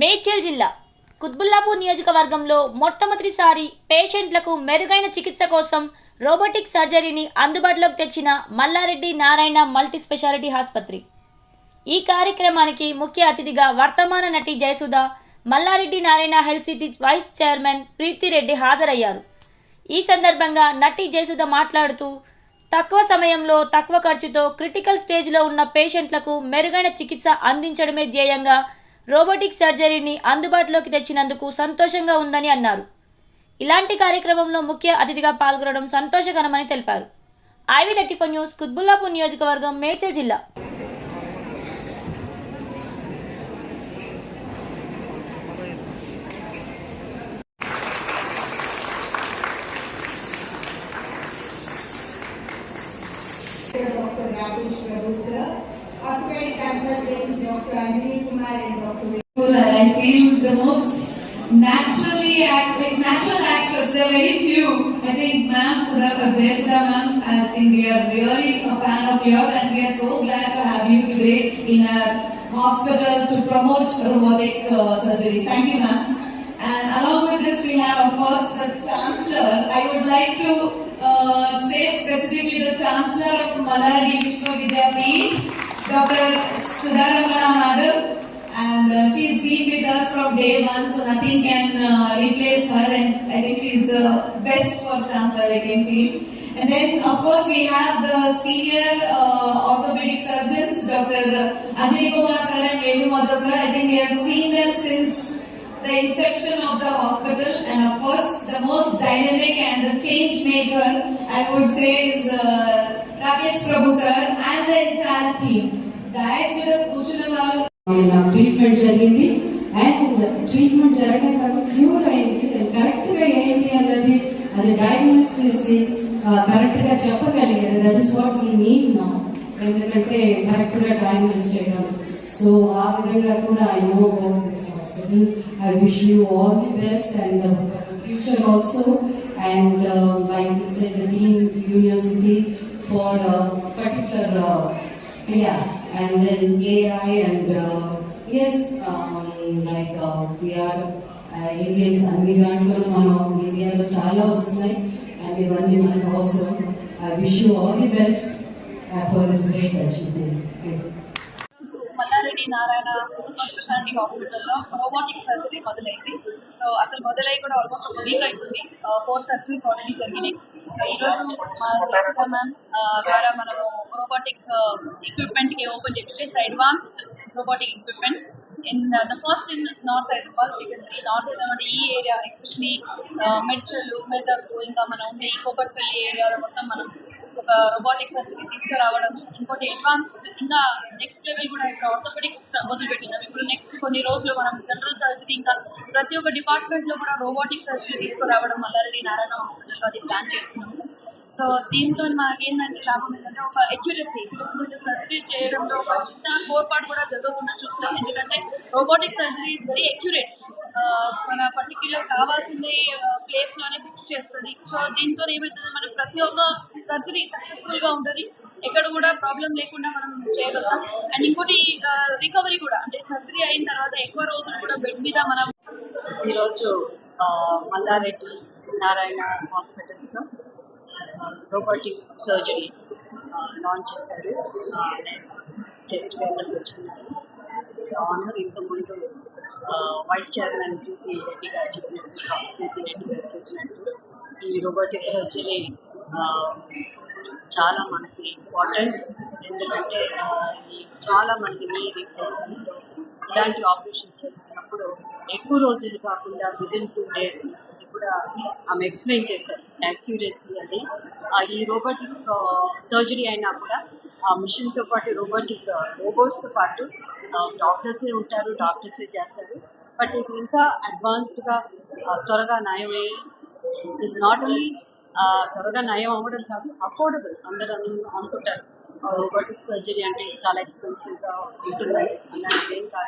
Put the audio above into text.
మేడ్చల్ జిల్లా కుత్బుల్లాపూర్ నియోజకవర్గంలో మొట్టమొదటిసారి పేషెంట్లకు మెరుగైన చికిత్స కోసం రోబోటిక్ సర్జరీని అందుబాటులోకి తెచ్చిన మల్లారెడ్డి నారాయణ మల్టీ స్పెషాలిటీ ఆసుపత్రి. ఈ కార్యక్రమానికి ముఖ్య అతిథిగా వర్తమాన నటి Jayasudha Malla Reddy Narayana health city vice chairman Preethi Reddy హాజరయ్యారు. ఈ సందర్భంగా నటి జయసుధ మాట్లాడుతూ తక్కువ సమయంలో తక్కువ ఖర్చుతో క్రిటికల్ స్టేజ్లో ఉన్న పేషెంట్లకు మెరుగైన చికిత్స అందించడమే ధ్యేయంగా రోబోటిక్ సర్జరీని అందుబాటులోకి తెచ్చినందుకు సంతోషంగా ఉందని అన్నారు. ఇలాంటి కార్యక్రమంలో ముఖ్య అతిథిగా పాల్గొనడం సంతోషకరమని తెలిపారు. IV thirty four news Quthbullapur నియోజకవర్గం మేడ్చల్ జిల్లా. Dr. Anjali Kumar and Dr. I feel the most naturally act like natural actors. There are very few. I think ma'am, Sudha, Jayasudha ma'am, I think we are really a fan of yours and we are so glad to have you today in our hospital to promote robotic uh, surgeries. Thank you ma'am. And along with this, we have of course the Chancellor. I would like to uh, say specifically the Chancellor of Maladi Vishwavidyapeeth, Dr. Sudharamana Madam. And uh, she's been with us from day one, so nothing can uh, replace her. And I think she's the best for Chancellor, I can feel. And then, of course, we have the senior uh, orthopedic surgeons, Dr. Anjali Kumar sir and Venu Madhav sir. I think we have seen them since the inception of the hospital. And of course, the most dynamic and the change maker, I would say, is uh, Rakesh Prabhu sir and the entire team. Guys, with కూర్చున్న వాళ్ళు treatment జరిగింది. And treatment జరగడం cure అయింది. కరెక్ట్గా ఏంటి అన్నది అది diagnose చేసి కరెక్ట్గా చెప్పగలిగేది that is what we need నా ఎందుకంటే కరెక్ట్గా డయాగ్నోస్ చేయడం. సో ఆ విధంగా కూడా I know about this hospital I wish you all the best and future also and like you said the team university for particular Yeah, and then AI and uh, yes, um, like uh, we are uh, Indians అన్ని దాంట్లో మనం ఇండియాలో చాలా వస్తున్నాయి and ఇవన్నీ మనకు అవసరం I wish you all the best for this great achievement Malla Reddy Narayana super speciality హాస్పిటల్లో రోబోటిక్ సర్జరీ మొదలైంది. సో అసలు మొదలై కూడా ఆల్మోస్ట్ ఒక వీక్ అవుతుంది ఫోర్ సర్జరీస్ ఆల్రెడీ జరిగినాయి. ఈరోజు మా మ్యామ్ ద్వారా మనము రోబోటిక్ ఎక్విప్మెంట్కి ఓపెన్ చేపించి advanced robotic equipment in the first in north Hyderabad because ఈ నార్త్ హైదరాబాద్ ఈ ఏరియా ఎస్పెషలీ మెడ్చల్ మెదక్ ఇంకా మనం ఉండే ఈ కోకట్పల్లి ఏరియాలో మొత్తం మనం ఒక రోబోటిక్ సర్జరీ తీసుకురావడం ఇంకోటి అడ్వాన్స్డ్ ఇంకా నెక్స్ట్ లెవెల్ కూడా ఇప్పుడు ఆర్థోపెడిక్స్ మొదలుపెట్టినాం ఇప్పుడు నెక్స్ట్ కొన్ని రోజులు మనం జనరల్ సర్జరీ ఇంకా ప్రతి ఒక్క డిపార్ట్మెంట్లో కూడా రోబోటిక్ సర్జరీ తీసుకురావడం మల్లారెడ్డి నారాయణ హాస్పిటల్లో అది ప్లాన్ చేస్తున్నాము సో దీంతో మనకి ఏంటంటే లాభం ఏంటంటే ఒక అక్యురసీ సర్జరీ చేయడంలో ఒక చిన్న కోర్పాటు కూడా జరగకుండా చూస్తాం. ఎందుకంటే robotic surgery is very accurate మన పర్టిక్యులర్ కావాల్సింది ప్లేస్లోనే ఫిక్స్ చేస్తుంది. సో దీంతో ఏమవుతుంది మనకి ప్రతి ఒక్క సర్జరీ సక్సెస్ఫుల్గా ఉంటుంది. ఎక్కడ కూడా ప్రాబ్లం లేకుండా మనం చేయగలం అండ్ ఇంకోటి రికవరీ కూడా. అంటే సర్జరీ అయిన తర్వాత ఎక్కువ రోజులు కూడా బెడ్ మీద మనం ఈరోజు మల్లారెడ్డి నారాయణ హాస్పిటల్స్లో రోబోటిక్ సర్జరీ లాంచ్ చేశారు. టెస్ట్ వెళ్ళడానికి వచ్చిన సో ఆనర్ ఇంతకుముందు వైస్ చైర్మన్ ప్రీతి రెడ్డి గారు చెప్పినట్టు ప్రీతి రెడ్డి గారు చెప్పినట్టు ఈ రోబోటిక్ సర్జరీ చాలా మనకి ఇంపార్టెంట్ ఎందుకంటే చాలా మనకి నీ రీప్లేస్మెంట్ ఇలాంటి ఆపరేషన్స్ జరుగుతున్నప్పుడు ఎక్కువ రోజులు కాకుండా విదిన్ టూ డేస్ కూడా ఆమె ఎక్స్ప్లెయిన్ చేశారు. యాక్యురసీ అని. ఈ రోబోటిక్ సర్జరీ అయినా కూడా ఆ మిషన్తో పాటు రోబోటిక్ రోబోట్స్తో పాటు డాక్టర్సే ఉంటారు డాక్టర్సే చేస్తారు. బట్ ఇది ఇంకా అడ్వాన్స్డ్గా త్వరగా నయమయ్యే ఇది నాట్ ఓన్లీ త్వరగా నయం అవ్వడం కాదు అఫోర్డబుల్ అందరూ అనుకుంటారు రోబోటిక్ సర్జరీ అంటే చాలా ఎక్స్పెన్సివ్గా ఉంటుంది అలాంటిది ఏం కాదు.